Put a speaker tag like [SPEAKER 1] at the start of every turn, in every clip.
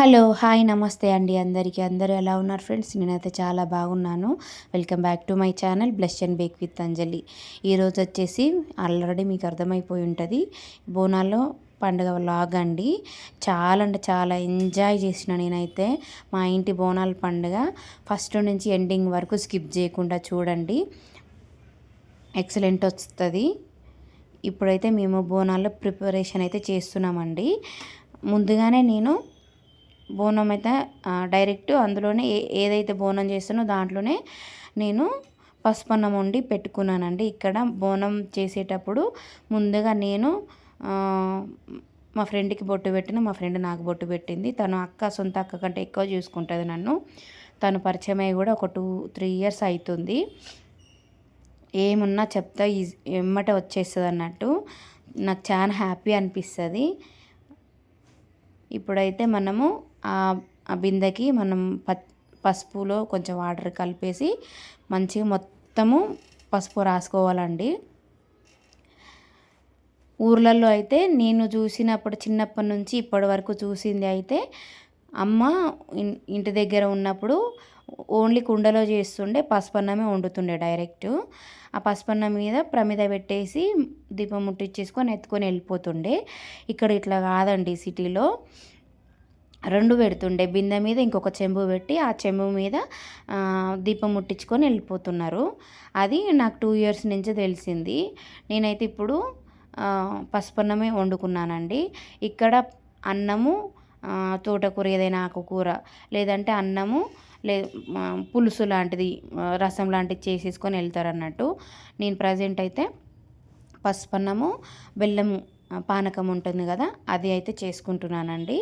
[SPEAKER 1] Hello hi నమస్తే అండి అందరికీ. అందరూ ఎలా ఉన్నారు ఫ్రెండ్స్? నేనైతే చాలా బాగున్నాను. Welcome back to my channel blush and bake with Anjali. ఈరోజు వచ్చేసి ఆల్రెడీ మీకు అర్థమైపోయి ఉంటుంది. బోనాల్లో పండుగ లాగ్ అండి. చాలా అంటే చాలా ఎంజాయ్ చేసిన నేనైతే మా ఇంటి బోనాల పండుగ. ఫస్ట్ నుంచి ఎండింగ్ వరకు స్కిప్ చేయకుండా చూడండి. ఎక్సలెంట్ వస్తుంది. ఇప్పుడైతే మేము బోనాల్లో ప్రిపరేషన్ అయితే చేస్తున్నామండి. ముందుగానే నేను బోనం అయితే డైరెక్ట్ అందులోనే ఏ ఏదైతే బోనం చేస్తానో దాంట్లోనే నేను పసుపన్నం వండి పెట్టుకున్నానండి. ఇక్కడ బోనం చేసేటప్పుడు ముందుగా నేను మా ఫ్రెండ్కి బొట్టు పెట్టిన మా ఫ్రెండ్ నాకు బొట్టు పెట్టింది. తను అక్క సొంత అక్క కంటే ఎక్కువ చూసుకుంటుంది నన్ను. తను పరిచయం అయ్యి కూడా ఒక టూ త్రీ ఇయర్స్ అవుతుంది ఏమున్నా చెప్తా ఎమ్మట వచ్చేస్తుంది అన్నట్టు. నాకు చాలా హ్యాపీ అనిపిస్తుంది. ఇప్పుడైతే మనము ఆ బిందెకి మనం పసుపులో కొంచెం వాటర్ కలిపేసి మంచిగా మొత్తము పసుపు రాసుకోవాలండి. ఊర్లలో అయితే నేను చూసినప్పుడు చిన్నప్పటి నుంచి ఇప్పటి వరకు చూసింది అయితే అమ్మ ఇంటి దగ్గర ఉన్నప్పుడు ఓన్లీ కుండలో చేస్తుండే పసుపన్నమే వండుతుండే డైరెక్ట్. ఆ పసుపన్నం మీద ప్రమిద పెట్టేసి దీపం ముట్టించేసుకొని ఎత్తుకొని వెళ్ళిపోతుండే. ఇక్కడ ఇట్లా కాదండి సిటీలో. రెండు పెడుతుండే. బిందె మీద ఇంకొక చెంబు పెట్టి ఆ చెంబు మీద దీపం ముట్టించుకొని వెళ్ళిపోతున్నారు. అది నాకు టూ ఇయర్స్ నుంచి తెలిసింది. నేనైతే ఇప్పుడు పసుపన్నమే వండుకున్నానండి. ఇక్కడ అన్నము తోటకూర ఏదైనా ఆకుకూర లేదంటే అన్నము లే పులుసు లాంటిది రసం లాంటిది చేసేసుకొని వెళ్తారన్నట్టు. నేను ప్రజెంట్ అయితే పసుపన్నము బెల్లము పానకం ఉంటుంది కదా అది అయితే చేసుకుంటున్నానండి.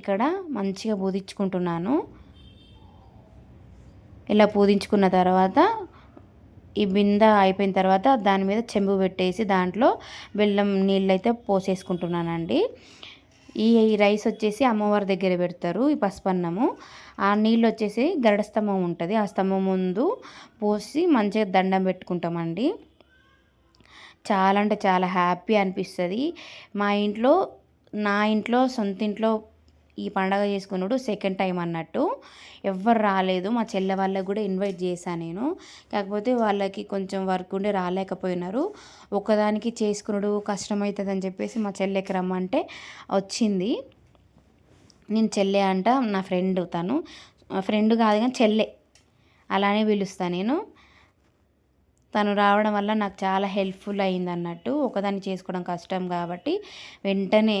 [SPEAKER 1] ఇక్కడ మంచిగా పూదించుకుంటున్నాను. ఇలా పూదించుకున్న తర్వాత ఈ బింద అయిపోయిన తర్వాత దాని మీద చెంబు పెట్టేసి దాంట్లో బెల్లం నీళ్ళు అయితే పోసేసుకుంటున్నానండి. ఈ రైస్ వచ్చేసి అమ్మవారి దగ్గర పెడతారు ఈ పసుపన్నము. ఆ నీళ్ళు వచ్చేసి గరడ స్తంభం ఉంటుంది ఆ స్తంభం ముందు పోసి మంచిగా దండం పెట్టుకుంటామండి. చాలా అంటే చాలా హ్యాపీ అనిపిస్తుంది. మా ఇంట్లో నా ఇంట్లో సొంత ఇంట్లో ఈ పండగ చేసుకున్నాడు సెకండ్ టైం అన్నట్టు. ఎవ్వరు రాలేదు. మా చెల్లె వాళ్ళకి కూడా ఇన్వైట్ చేశాను నేను. కాకపోతే వాళ్ళకి కొంచెం వర్క్ ఉండి రాలేకపోయినారు. ఒకదానికి చేసుకున్నాడు కష్టమవుతుందని అని చెప్పేసి మా చెల్లెకి రమ్మంటే వచ్చింది. నేను చెల్లె అంట నా ఫ్రెండ్ తను. ఫ్రెండ్ కాదు కానీ చెల్లె. అలానే పిలుస్తాను నేను. తను రావడం వల్ల నాకు చాలా హెల్ప్ఫుల్ అయింది అన్నట్టు ఒకదాన్ని చేసుకోవడం కష్టం కాబట్టి వెంటనే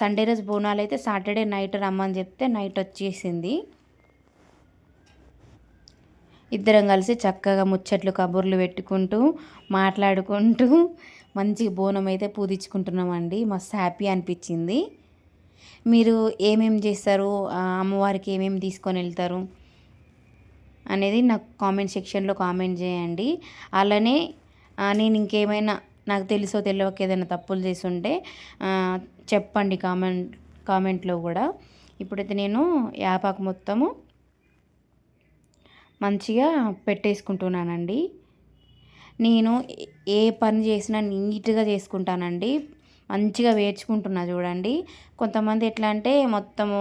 [SPEAKER 1] సండే రోజు బోనాలు అయితే సాటర్డే నైట్ రమ్మని చెప్తే నైట్ వచ్చేసింది. ఇద్దరం కలిసి చక్కగా ముచ్చట్లు కబుర్లు పెట్టుకుంటూ మాట్లాడుకుంటూ మంచి బోనం అయితే పూజించుకుంటున్నామండి మస్తు హ్యాపీ అనిపించింది. మీరు ఏమేమి చేస్తారు? అమ్మవారికి ఏమేమి తీసుకొని వెళ్తారు? అనేది నాకు కామెంట్ సెక్షన్లో కామెంట్ చేయండి. అలానే నేను ఇంకేమైనా నాకు తెలుసో తెలియక ఏదైనా తప్పులు చేస్తుంటే చెప్పండి కామెంట్ కామెంట్లో కూడా. ఇప్పుడైతే నేను యాపాకు మొత్తము మంచిగా పెట్టేసుకుంటున్నానండి. నేను ఏ పని చేసినా నీట్గా చేసుకుంటానండి. మంచిగా వేర్చుకుంటున్నా చూడండి. కొంతమంది ఎట్లా అంటే మొత్తము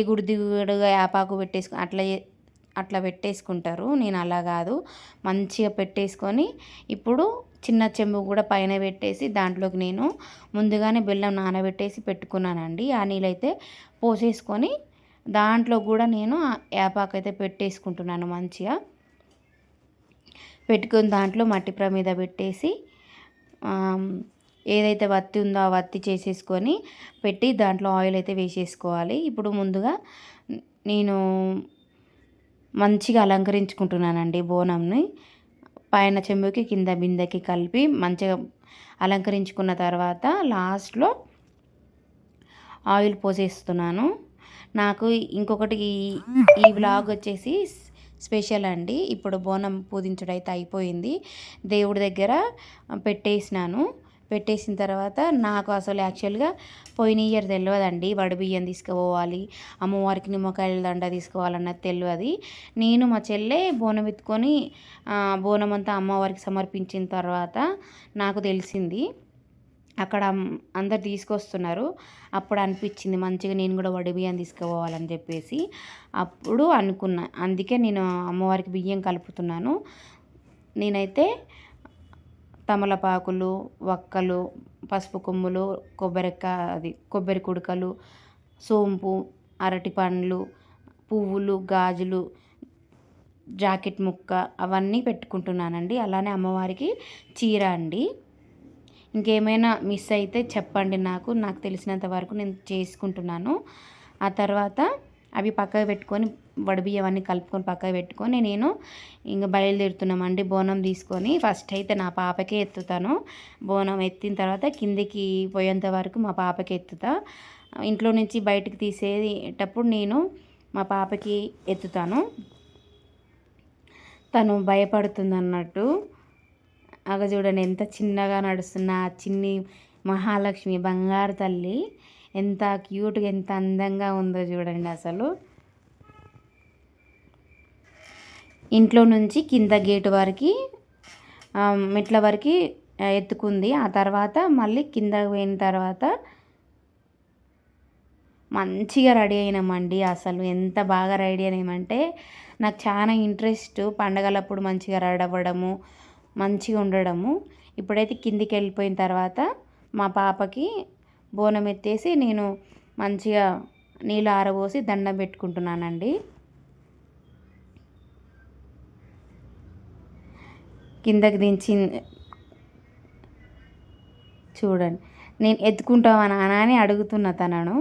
[SPEAKER 1] ఎగుడు దిగుడుగా యాపాకు పెట్టేసుకు అట్లా అట్లా పెట్టేసుకుంటారు. నేను అలా కాదు. మంచిగా పెట్టేసుకొని ఇప్పుడు చిన్న చెంబు కూడా పైన పెట్టేసి దాంట్లోకి నేను ముందుగానే బెల్లం నానబెట్టేసి పెట్టుకున్నానండి. ఆ నీళ్ళైతే పోసేసుకొని దాంట్లో కూడా నేను యాపాకు అయితే పెట్టేసుకుంటున్నాను మంచిగా. పెట్టుకుని దాంట్లో మట్టి ప్రమీద పెట్టేసి ఏదైతే వత్తి ఉందో ఆ వత్తి చేసేసుకొని పెట్టి దాంట్లో ఆయిల్ అయితే వేసేసుకోవాలి. ఇప్పుడు ముందుగా నేను మంచిగా అలంకరించుకుంటున్నానండి బోనంని. పైన చెంబుకి కింద బిందెకి కలిపి మంచిగా అలంకరించుకున్న తర్వాత లాస్ట్లో ఆయిల్ పోసేస్తున్నాను. నాకు ఇంకొకటి ఈ వ్లాగ్ వచ్చేసి స్పెషల్ అండి. ఇప్పుడు బోనం పూజించడైతే అయిపోయింది. దేవుడి దగ్గర పెట్టేసినాను. పెట్టేసిన తర్వాత నాకు అసలు యాక్చువల్గా పోయిన ఇయర్ తెలియదండి వడి బియ్యం తీసుకుపోవాలి అమ్మవారికి నిమ్మకాయల దండ తీసుకోవాలన్నది తెలియదు నేను మా చెల్లె బోనం ఎత్తుకొని బోనం అంతా అమ్మవారికి సమర్పించిన తర్వాత నాకు తెలిసింది అక్కడ అందరు తీసుకొస్తున్నారు. అప్పుడు అనిపించింది మంచిగా నేను కూడా వడి బియ్యం తీసుకుపోవాలని చెప్పేసి అప్పుడు అనుకున్నా. అందుకే నేను అమ్మవారికి బియ్యం కలుపుతున్నాను. నేనైతే తమలపాకులు వక్కలు పసుపు కొమ్ములు కొబ్బరికాయ అది కొబ్బరి కుడకలు సోంపు అరటి పండ్లు పువ్వులు గాజులు జాకెట్ ముక్క అవన్నీ పెట్టుకుంటున్నానండి. అలానే అమ్మవారికి చీర అండి. ఇంకేమైనా మిస్ అయితే చెప్పండి నాకు. నాకు తెలిసినంత వరకు నేను చేసుకుంటున్నాను. ఆ తర్వాత అవి పక్కకు పెట్టుకొని వడబియ్యం అన్నీ కలుపుకొని పక్కకు పెట్టుకొని నేను ఇంకా బయలుదేరుతున్నామండి బోనం తీసుకొని. ఫస్ట్ అయితే నా పాపకే ఎత్తుతాను. బోనం ఎత్తిన తర్వాత కిందికి పోయేంత వరకు మా పాపకి ఎత్తుతా. ఇంట్లో నుంచి బయటకు తీసేటప్పుడు నేను మా పాపకి ఎత్తుతాను. తను భయపడుతుంది అన్నట్టు అగ చూడండి ఎంత చిన్నగా నడుస్తున్న చిన్ని మహాలక్ష్మి బంగారు తల్లి. ఎంత క్యూట్గా ఎంత అందంగా ఉందో చూడండి అసలు. ఇంట్లో నుంచి కింద గేటు వరకు మెట్ల వరకు ఎత్తుకుంది. ఆ తర్వాత మళ్ళీ కింద పోయిన తర్వాత మంచిగా రెడీ అయినామండి అసలు. ఎంత బాగా రెడీ అయినామంటే నాకు చాలా ఇంట్రెస్ట్ పండగలప్పుడు మంచిగా రెడీ అవ్వడము మంచిగా ఉండడము. ఇప్పుడైతే కిందికి వెళ్ళిపోయిన తర్వాత మా పాపకి బోనం ఎత్తేసి నేను మంచిగా నీళ్ళు ఆరబోసి దండం పెట్టుకుంటున్నానండి. కిందకి దించి చూడండి. నేను ఎత్తుకుంటావా నాన్న అని అడుగుతున్న తనను.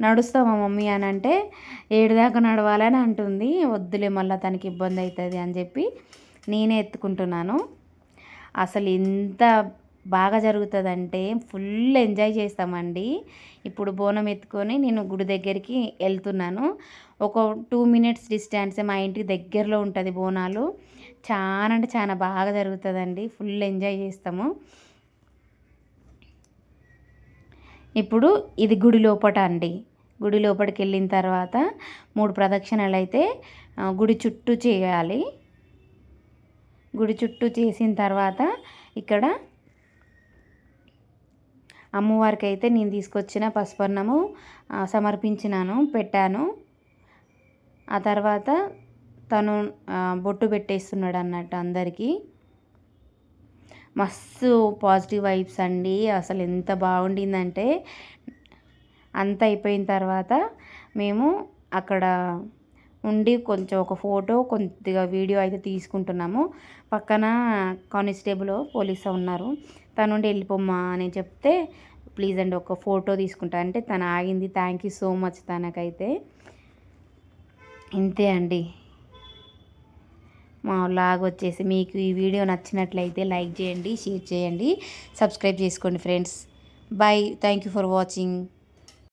[SPEAKER 1] నడుస్తావా మమ్మీ అని అంటే ఏడుదాకా నడవాలని అంటుంది. వద్దులే మళ్ళీ తనకి ఇబ్బంది అవుతుంది అని చెప్పి నేనే ఎత్తుకుంటున్నాను. అసలు ఎంత బాగా జరుగుతుందంటే ఫుల్ ఎంజాయ్ చేస్తామండి. ఇప్పుడు బోనం ఎత్తుకొని నేను గుడి దగ్గరికి వెళ్తున్నాను. ఒక టూ మినిట్స్ డిస్టెన్స్ మా ఇంటికి దగ్గరలో ఉంటుంది బోనాలు. చాలా అంటే చాలా బాగా జరుగుతుందండి. ఫుల్ ఎంజాయ్ చేస్తాము. ఇప్పుడు ఇది గుడి లోపట అండి. గుడి లోపలికి వెళ్ళిన తర్వాత మూడు ప్రదక్షిణలు అయితే గుడి చుట్టూ చేయాలి. గుడి చుట్టూ చేసిన తర్వాత ఇక్కడ అమ్మవారికి అయితే నేను తీసుకొచ్చిన పసుపన్నము సమర్పించినాను పెట్టాను. ఆ తర్వాత తను బొట్టు పెట్టేస్తున్నాడు అన్నట్టు అందరికీ. మస్తు పాజిటివ్ వైబ్స్ అండి. అసలు ఎంత బాగుండిందంటే అంత అయిపోయిన తర్వాత మేము అక్కడ ఉండి కొంచెం ఒక ఫోటో కొద్దిగా వీడియో అయితే తీసుకుంటున్నాము. పక్కన కానిస్టేబుల్ పోలీసు ఉన్నారు. తనుండి వెళ్ళిపోమ్మా అని చెప్తే ప్లీజ్ అండి ఒక ఫోటో తీసుకుంటా. అంటే తను ఆగింది థ్యాంక్ యూ సో మచ్ తనకైతే. ఇంతే అండి. మా లాగ్ వచ్చేసి మీకు ఈ వీడియో నచ్చినట్లయితే లైక్ చేయండి షేర్ చేయండి సబ్స్క్రైబ్ చేసుకోండి friends. Bye thank you for watching